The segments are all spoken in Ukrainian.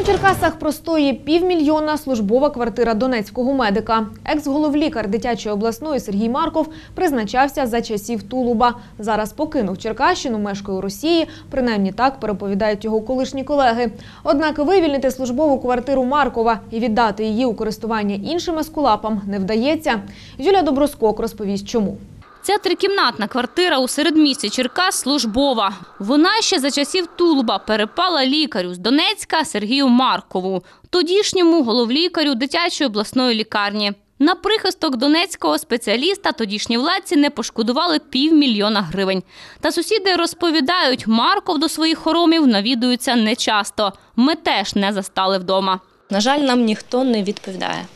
У Черкасах простоє півмільйона службова квартира донецького медика. Екс-головлікар дитячої обласної Сергій Марков призначався за часів Тулуба. Зараз покинув Черкащину, мешкає у Росії. Принаймні так переповідають його колишні колеги. Однак вивільнити службову квартиру Маркова і віддати її у користування іншим ескулапам не вдається. Юлія Доброскок розповість, чому. Ця трикімнатна квартира у середмісті Черкас службова. Вона ще за часів Тулуба перепала лікарю з Донецька Сергію Маркову, тодішньому головлікарю дитячої обласної лікарні. На прихисток донецького спеціаліста тодішні владці не пошкодували півмільйона гривень. Та сусіди розповідають, Марков до своїх хоромів навідується нечасто. Ми теж не застали вдома. На жаль, нам ніхто не відповідає.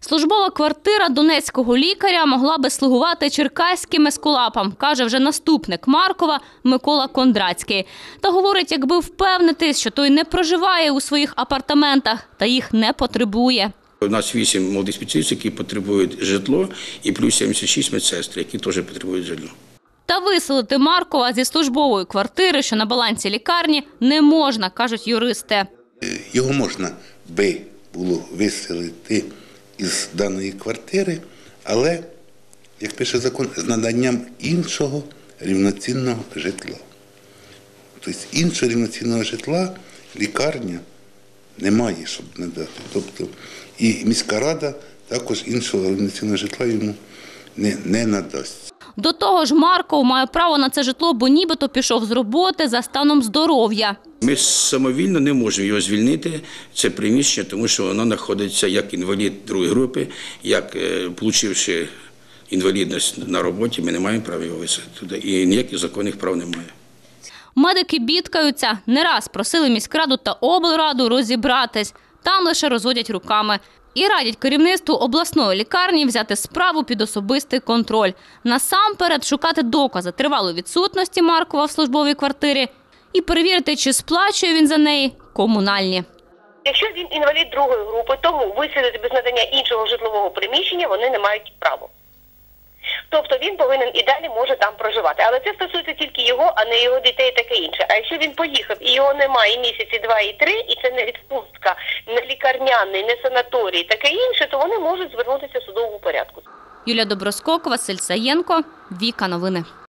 Службова квартира донецького лікаря могла би слугувати черкаським ескулапам, каже вже наступник Маркова Микола Кондрацький. Та говорить, якби впевнитись, що той не проживає у своїх апартаментах та їх не потребує. У нас вісім молодих спеціалістів, які потребують житло, і плюс 76 медсестр, які теж потребують житло. Та виселити Маркова зі службової квартири, що на балансі лікарні, не можна, кажуть юристи. Його можна би було виселити із даної квартири, але, як пише закон, з наданням іншого рівноцінного житла. Тобто іншого рівноцінного житла лікарня не має, щоб надати. Тобто і міська рада також іншого рівноцінного житла йому не, не надасть. До того ж, Марков має право на це житло, бо нібито пішов з роботи за станом здоров'я. Ми самовільно не можемо його звільнити, це приміщення, тому що воно знаходиться як інвалід другої групи, як е, получивши інвалідність на роботі, ми не маємо права його виселити туди. І ніяких законних прав немає. Медики бідкаються, не раз просили міськраду та облраду розібратись. Там лише розводять руками. І радять керівництву обласної лікарні взяти справу під особистий контроль. Насамперед шукати докази тривалої відсутності Маркова в службовій квартирі і перевірити, чи сплачує він за неї комунальні. Якщо він інвалід другої групи, тому виселити без надання іншого житлового приміщення вони не мають права. Тобто він повинен і далі може там проживати. Але це стосується тільки його, а не його дітей таке інше. А якщо він поїхав і його немає і місяці два і три, і це не відпустка, не лікарняний, не санаторій, таке інше, то вони можуть звернутися в судовому порядку. Юлія Доброскок, Василь Саєнко, Віка Новини.